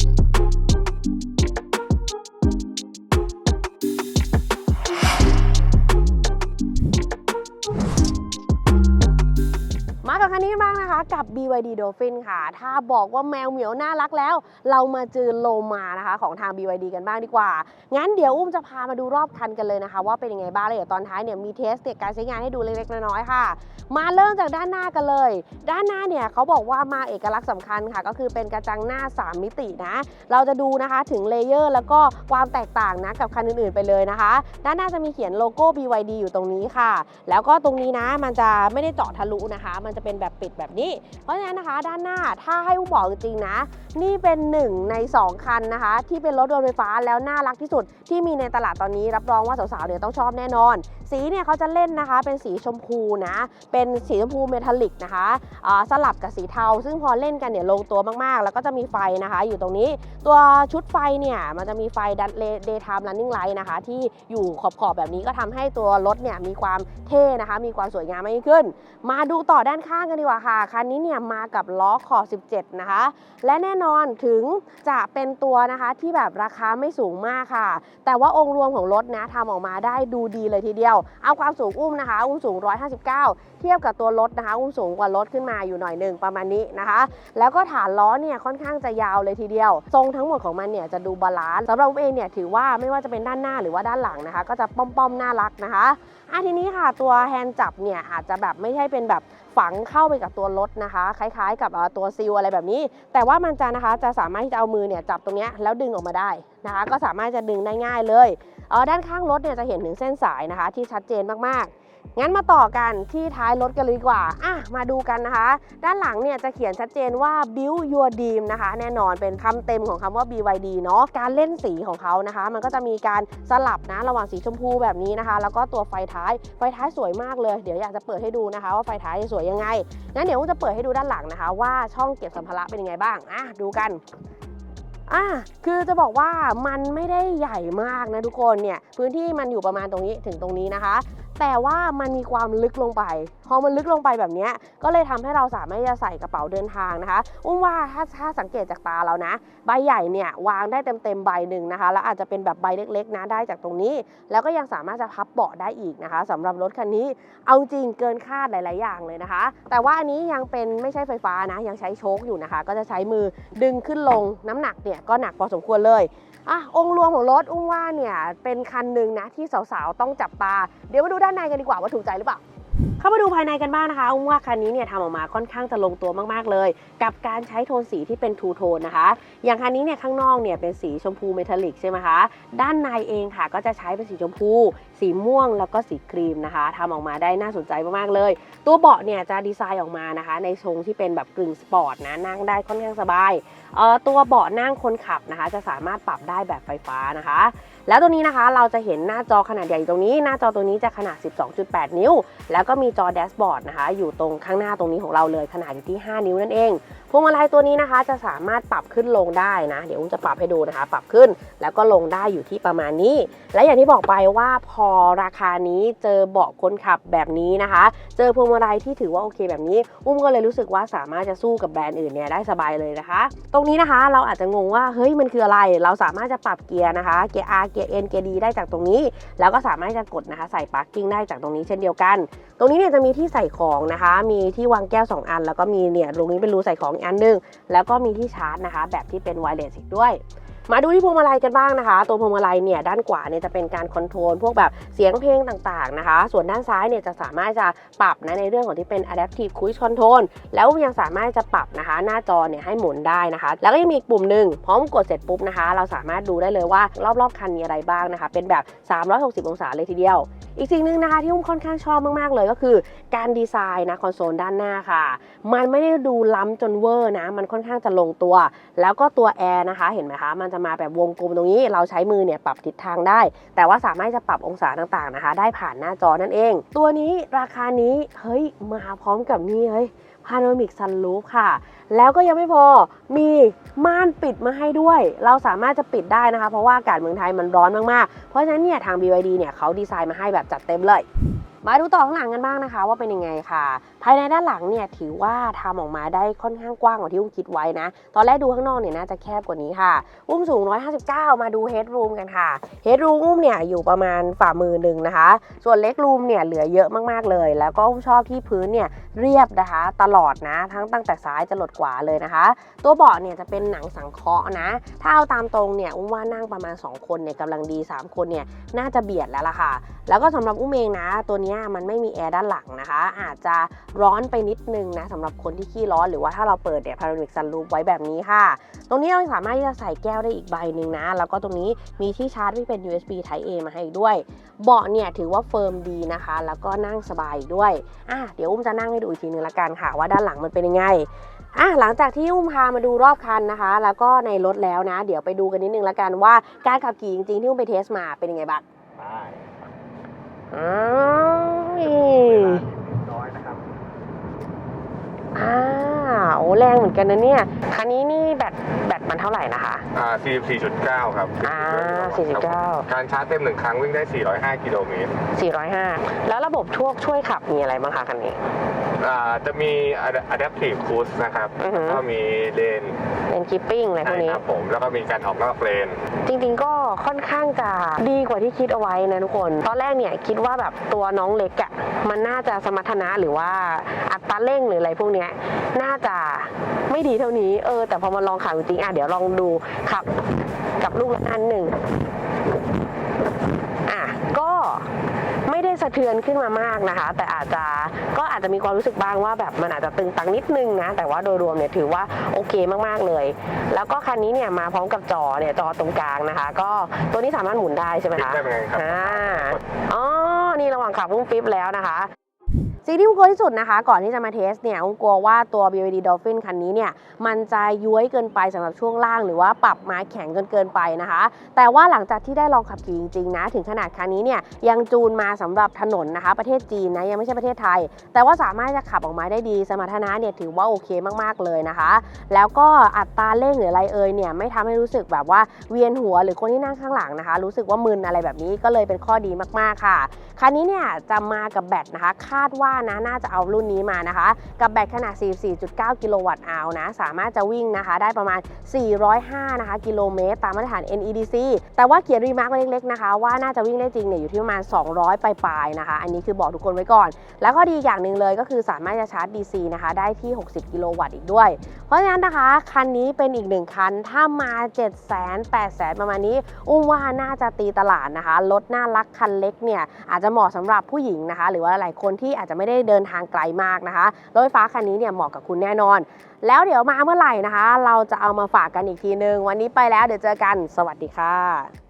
Thank you กับ BYD Dolphin ค่ะ ถ้าบอกว่าแมวเหมียวน่ารักแล้ว เรามาเจอโลมานะคะของทาง BYD กันบ้างดีกว่า งั้นเดี๋ยวอุ้มจะพามาดูรอบคันกันเลยนะคะ ว่าเป็นยังไงบ้างเลยเดี๋ยวตอนท้ายเนี่ยมีเทสเการใช้งานให้ดูเล็กๆน้อยๆค่ะ มาเริ่มจากด้านหน้ากันเลย ด้านหน้าเนี่ยเขาบอกว่ามาเอกลักษณ์สำคัญค่ะ ก็คือเป็นกระจังหน้า 3 มิตินะ เราจะดูนะคะถึงเลเยอร์แล้วก็ความแตกต่างนะกับคันอื่นๆไปเลยนะคะ ด้านหน้าจะมีเขียนโลโก้ BYD อยู่ตรงนี้ค่ะ แล้วก็ตรงนี้นะมันจะไม่ได้เจาะทะลุนะคะ มันจะเป็นแบบปิดแบบนี้ เพราะนั้นนะคะ ด้านหน้าถ้าให้อุ้มบอกจริงๆนะ นี่เป็นหนึ่งใน 2 คันนะคะ ที่เป็นรถยนต์ไฟฟ้าแล้วน่ารักที่สุดที่มีในตลาดตอนนี้รับรองว่าสาวๆเนี่ยต้องชอบแน่นอนสีเนี่ยเขาจะเล่นนะคะ เป็นสีชมพูนะ เป็นสีชมพูเมทัลลิกนะคะสลับกับสีเทา ซึ่งพอเล่นกันเนี่ยลงตัวมากๆ แล้วก็จะมีไฟนะคะ อยู่ตรงนี้ตัวชุดไฟเนี่ยมันจะมีไฟดันเดย์ไทม์ running light นะคะ ที่อยู่ขอบๆแบบนี้ก็ทำให้ตัวรถเนี่ยมีความเท่นะคะ มีความสวยงามมากขึ้น มาดูต่อด้านข้างกันดีกว่าค่ะคันนี้เนี่ยมากับล้อขอบ 17 นะคะ และแน่นอนถึงจะเป็นตัวนะคะที่แบบราคาไม่สูงมากค่ะ แต่ว่าองค์รวมของรถนะทำออกมาได้ดูดีเลยทีเดียวเอาความสูงอุ้มนะคะอุ้มสูง 159 เทียบกับตัวรถนะคะ อุ้มสูงกว่ารถขึ้นมาอยู่หน่อยหนึ่งประมาณนี้นะคะ แล้วก็ฐานล้อเนี่ยค่อนข้างจะยาวเลยทีเดียว ทรงทั้งหมดของมันเนี่ยจะดูบาลานซ์สำหรับอุ้มเองเนี่ยถือว่าไม่ว่าจะเป็นด้านหน้าหรือว่าด้านหลังนะคะ ก็จะป้อมๆน่ารักนะคะอะทีนี้ค่ะตัวแฮนด์จับเนี่ยอาจจะแบบไม่ใช่เป็นแบบ ฝังเข้าไปกับตัวรถนะคะ คล้ายๆ กับตัวซีลอะไรแบบนี้ แต่ว่ามันจะนะคะจะสามารถที่จะเอามือเนี่ยจับตรงนี้แล้วดึงออกมาได้นะคะ ก็สามารถจะดึงได้ง่ายเลยเออด้านข้างรถเนี่ยจะเห็นถึงเส้นสายนะคะ ที่ชัดเจนมากๆ งั้นมาต่อกันที่ท้ายรถกันเลยดีกว่า อะ มาดูกันนะคะ ด้านหลังเนี่ยจะเขียนชัดเจนว่า build your dream นะคะ แน่นอนเป็นคำเต็มของคำว่า BYD เนาะ การเล่นสีของเขานะคะ มันก็จะมีการสลับนะระหว่างสีชมพูแบบนี้นะคะ แล้วก็ตัวไฟท้าย ไฟท้ายสวยมากเลย เดี๋ยวอยากจะเปิดให้ดูนะคะ ว่าไฟท้ายสวยยังไง งั้นเดี๋ยวจะเปิดให้ดูด้านหลังนะคะ ว่าช่องเก็บสัมภาระเป็นยังไงบ้าง อะ ดูกันอะคือจะบอกว่ามันไม่ได้ใหญ่มากนะทุกคนเนี่ย พื้นที่มันอยู่ประมาณตรงนี้ถึงตรงนี้นะคะ แต่ว่ามันมีความลึกลงไปพอมันลึกลงไปแบบนี้ก็เลยทำให้เราสามารถจะใส่กระเป๋าเดินทางนะคะอุ้มว่าถ้าถ้าสังเกตจากตาเรานะ ใบใหญ่เนี่ยวางได้เต็มๆใบหนึ่งนะคะ แล้วอาจจะเป็นแบบใบเล็กๆนะได้จากตรงนี้ แล้วก็ยังสามารถจะพับเบาะได้อีกนะคะสำหรับรถคันนี้เอาจริงเกินคาดหลาย ๆ อย่างเลยนะคะ แต่ว่าอันนี้ยังเป็นไม่ใช่ไฟฟ้านะ ยังใช้โชคอยู่นะคะ ก็จะใช้มือดึงขึ้นลงน้ำหนักเนี่ยก็หนักพอสมควรเลยอะองค์รวมของรถอุ้มว่าเนี่ยเป็นคันหนึ่งนะที่สาวๆต้องจับตา เดี๋ยวมาดูด้านในกันดีกว่าว่าถูกใจหรือเปล่า เข้ามาดูภายในกันบ้างนะคะอุ้มว่าคันนี้เนี่ยทำออกมาค่อนข้างจะลงตัวมากๆเลย กับการใช้โทนสีที่เป็นทูโทนนะคะ อย่างคันนี้เนี่ยข้างนอกเนี่ยเป็นสีชมพูเมทัลลิกใช่ไหมคะ ด้านในเองค่ะก็จะใช้เป็นสีชมพู สีม่วงแล้วก็สีครีมนะคะทำออกมาได้น่าสนใจมากๆเลย ตัวเบาะเนี่ยจะดีไซน์ออกมานะคะ ในทรงที่เป็นแบบกึ่งสปอร์ตนะนั่งได้ค่อนข้างสบายเอ่อตัวเบาะนั่งคนขับนะคะ จะสามารถปรับได้แบบไฟฟ้านะคะ แล้วตัวนี้นะคะเราจะเห็นหน้าจอขนาดใหญ่ตรงนี้ หน้าจอตัวนี้จะขนาด 12.8 นิ้ว แล้วก็มีจอแดชบอร์ดนะคะ อยู่ตรงข้างหน้าตรงนี้ของเราเลยขนาดอยู่ที่ 5 นิ้วนั่นเองพวงมาลัยตัวนี้นะคะ จะสามารถปรับขึ้นลงได้นะ เดี๋ยวอุ้มจะปรับให้ดูนะคะ ปรับขึ้นแล้วก็ลงได้อยู่ที่ประมาณนี้ และอย่างที่บอกไปว่าพอราคานี้เจอเบาะคนขับแบบนี้นะคะ เจอพวงมาลัยที่ถือว่าโอเคแบบนี้ อุ้มก็เลยรู้สึกว่าสามารถจะสู้กับแบรนด์อื่นเนี่ยได้สบายเลยนะคะ ตรงนี้นะคะเราอาจจะงงว่าเฮ้ยมันคืออะไร เราสามารถจะปรับเกียร์นะคะเกียร์ R เกียร์ N เกียร์ D ได้จากตรงนี้ แล้วก็สามารถจะกดนะคะใส่ปาร์กิ้งได้จากตรงนี้เช่นเดียวกันตรงนี้เนี่ยจะมีที่ใส่ของนะคะ มีที่วางแก้ว 2 อัน แล้วก็มีเนี่ยตรงนี้เป็นรูใส่ของอีกอันหนึง แล้วก็มีที่ชาร์จนะคะ แบบที่เป็นไวเลสอีกด้วย มาดูที่พวงมาลัยกันบ้างนะคะ ตัวพวงมาลัยเนี่ยด้านขวาเนี่ยจะเป็นการคอนโทรลพวกแบบเสียงเพลงต่างๆนะคะ ส่วนด้านซ้ายเนี่ยจะสามารถจะปรับนะในเรื่องของที่เป็น adaptive cruise control แล้วยังสามารถจะปรับนะคะ หน้าจอเนี่ยให้หมุนได้นะคะ แล้วก็ยังมีปุ่มหนึ่งพร้อมกดเสร็จปุ๊บนะคะ เราสามารถดูได้เลยว่ารอบๆคันมีอะไรบ้างนะคะ เป็นแบบ 360 องศาเลยทีเดียวอีกสิ่งหนึ่งนะคะที่อุ้มค่อนข้างชอบมาก ๆ เลยก็คือการดีไซน์นะคอนโซลด้านหน้าค่ะ มันไม่ได้ดูล้ำจนเวอร์นะ มันค่อนข้างจะลงตัว แล้วก็ตัวแอร์นะคะ เห็นไหมคะ มันจะมาแบบวงกลมตรงนี้ เราใช้มือเนี่ยปรับทิศทางได้ แต่ว่าสามารถจะปรับองศาต่างๆนะคะ ได้ผ่านหน้าจอนั่นเอง ตัวนี้ราคานี้เฮ้ยมาพร้อมกับนี่เฮ้ยพาโนมิกซันรูฟค่ะ แล้วก็ยังไม่พอมีม่านปิดมาให้ด้วย เราสามารถจะปิดได้นะคะ เพราะว่าอากาศเมืองไทยมันร้อนมากๆ เพราะฉะนั้นเนี่ยทาง BYD เนี่ยเขาดีไซน์มาให้แบบจัดเต็มเลย มาดูต่อข้างหลังกันบ้างนะคะ ว่าเป็นยังไงค่ะ ภายในด้านหลังเนี่ยถือว่าทำออกมาได้ค่อนข้างกว้างกว่าที่อุ้มคิดไว้นะ ตอนแรกดูข้างนอกเนี่ยน่าจะแคบกว่านี้ค่ะ อุ้มสูง 159 มาดูเฮดรูมกันค่ะเฮดรูมอุ้มเนี่ยอยู่ประมาณฝ่ามือหนึ่งนะคะ ส่วนเล็กรูมเนี่ยเหลือเยอะมากๆเลย แล้วก็อุ้มชอบที่พื้นเนี่ยเรียบนะคะ ตลอดนะ ทั้งตั้งแต่ซ้ายจะหลดขวาเลยนะคะ ตัวเบาะเนี่ยจะเป็นหนังสังเคราะห์นะ ถ้าเอาตามตรงเนี่ยอุ้มว่านั่งประมาณ 2 คนเนี่ยกำลังดี 3 คนเนี่ยน่าจะเบียดแล้วล่ะค่ะ แล้วก็สำหรับอุ้มเองนะตัวเนี้ยมันไม่มีแอร์ด้านหลังนะคะ อาจจะร้อนไปนิดนึงนะสำหรับคนที่ขี้ร้อนหรือว่าถ้าเราเปิดเนี่ยพารามิกซันรูฟไว้แบบนี้ค่ะ ตรงนี้เราสามารถที่จะใส่แก้วได้อีกใบหนึ่งนะ แล้วก็ตรงนี้มีที่ชาร์จที่เป็น USB Type A มาให้ด้วย เบาะเนี่ยถือว่าเฟิร์มดีนะคะ แล้วก็นั่งสบายด้วยอะเดี๋ยวอุ้มจะนั่งให้ดูอีกทีนึงละกันค่ะ ว่าด้านหลังมันเป็นยังไงอะหลังจากที่อุ้มพามาดูรอบคันนะคะ แล้วก็ในรถแล้วนะ เดี๋ยวไปดูกันนิดนึงละกันว่าการขับขี่จริงๆที่อุ้มไปเทสมาเป็นยังไงบ้าง อ้าวน้อยนะครับอ่าโอ้แรงเหมือนกันนะเนี่ย คันนี้นี่แบตแบตมันเท่าไหร่นะคะ อ่า44.9 ครับอ่า49 การชาร์จเต็มหนึ่งครั้งวิ่งได้ 405 กิโลเมตร405 แล้วระบบช่วช่วยขับมีอะไรบ้างคะคันนี้ อ่าจะมี adaptive cruise นะครับอือฮึก็มีเลนเป็นคิปปิ้งอะไรพวกนี้ ครับผม แล้วก็มีการออกนอกเลน จริงๆก็ค่อนข้างจะดีกว่าที่คิดเอาไว้นะทุกคน ตอนแรกเนี่ยคิดว่าแบบตัวน้องเล็กอะ่ะมันน่าจะสมรรถนะหรือว่าอัตราเร่งหรืออะไรพวกเนี้ยน่าจะไม่ดีเท่านี้เออแต่พอมาลองขับจริงๆอะเดี๋ยวลองดูขับกับลูกละอันหนึ่งอะก็ไม่ได้สะ เทือนขึ้นมามากนะคะ แต่อาจจะก็อาจจะมีความรู้สึกบ้างว่าแบบมันอาจจะตึงตังนิดนึงนะ แต่ว่าโดยรวมเนี่ยถือว่าโอเคมากๆเลย แล้วก็คันนี้เนี่ยมาพร้อมกับจอเนี่ยจอตรงกลางนะคะ ก็ตัวนี้สามารถหมุนได้ใช่ไหมคะได้ไหมครับอ่าอ๋อนี่ระหว่างขับพุ่งฟิปแล้วนะคะ สิ่งที่อุ้มกลัวที่สุดนะคะ ก่อนที่จะมาเทสเนี่ยอุ้มกลัวว่าตัว BYD Dolphin คันนี้เนี่ยมันจะย้วยเกินไปสำหรับช่วงล่าง หรือว่าปรับม้แข็งจนเกินไปนะคะ แต่ว่าหลังจากที่ได้ลองขับขี่จริงๆนะถึงขนาดคันนี้เนี่ยยังจูนมาสำหรับถนนนะคะ ประเทศจีนนะยังไม่ใช่ประเทศไทย แต่ว่าสามารถจะขับออกมาได้ดีสมรรถนะเนี่ยถือว่าโอเคมากๆเลยนะคะ แล้วก็อัตราเร่งหรืออะไรเอ่ยเนี่ยไม่ทำให้รู้สึกแบบว่าเวียนหัวหรือคนที่นั่งข้างหลังนะคะ รู้สึกว่ามึนอะไรแบบนี้ก็เลยเป็นข้อดีมากๆค่ะคันนี้เนี่ยจะมากับแบตนะคะคาดว่านะน่าจะเอารุ่นนี้มานะคะ กับแบตขนาด 44.9 กิโลวัตต์อาวนะ สามารถจะวิ่งนะคะได้ประมาณ 405 นะคะ กิโลเมตร ตามมาตรฐาน NEDC แต่ว่าเขียนรีมาร์กไว้เล็กๆนะคะ ว่าน่าจะวิ่งได้จริงเนี่ยอยู่ที่ประมาณ 200 ปลายๆนะคะ อันนี้คือบอกทุกคนไว้ก่อน แล้วก็ดีอย่างหนึ่งเลยก็คือสามารถจะชาร์จ DC นะคะ ได้ที่ 60 กิโลวัตต์อีกด้วย เพราะฉะนั้นนะคะ คันนี้เป็นอีกหนึ่งคันถ้ามา 7 0 0 0 0 0 8 0 0 0 ประมาณนี้อุ้มว่าน่าจะตีตลาดนะคะรถน่ารักคันเล็กเนี่ยอาจจะเหมาะสำหรับผู้หญิงนะคะ หรือว่าหลายคนที่อาจจะไม่ได้เดินทางไกลมากนะคะ รถไฟฟ้าคันนี้เนี่ยเหมาะกับคุณแน่นอน แล้วเดี๋ยวมาเมื่อไหร่นะคะ เราจะเอามาฝากกันอีกทีนึง วันนี้ไปแล้วเดี๋ยวเจอกัน สวัสดีค่ะ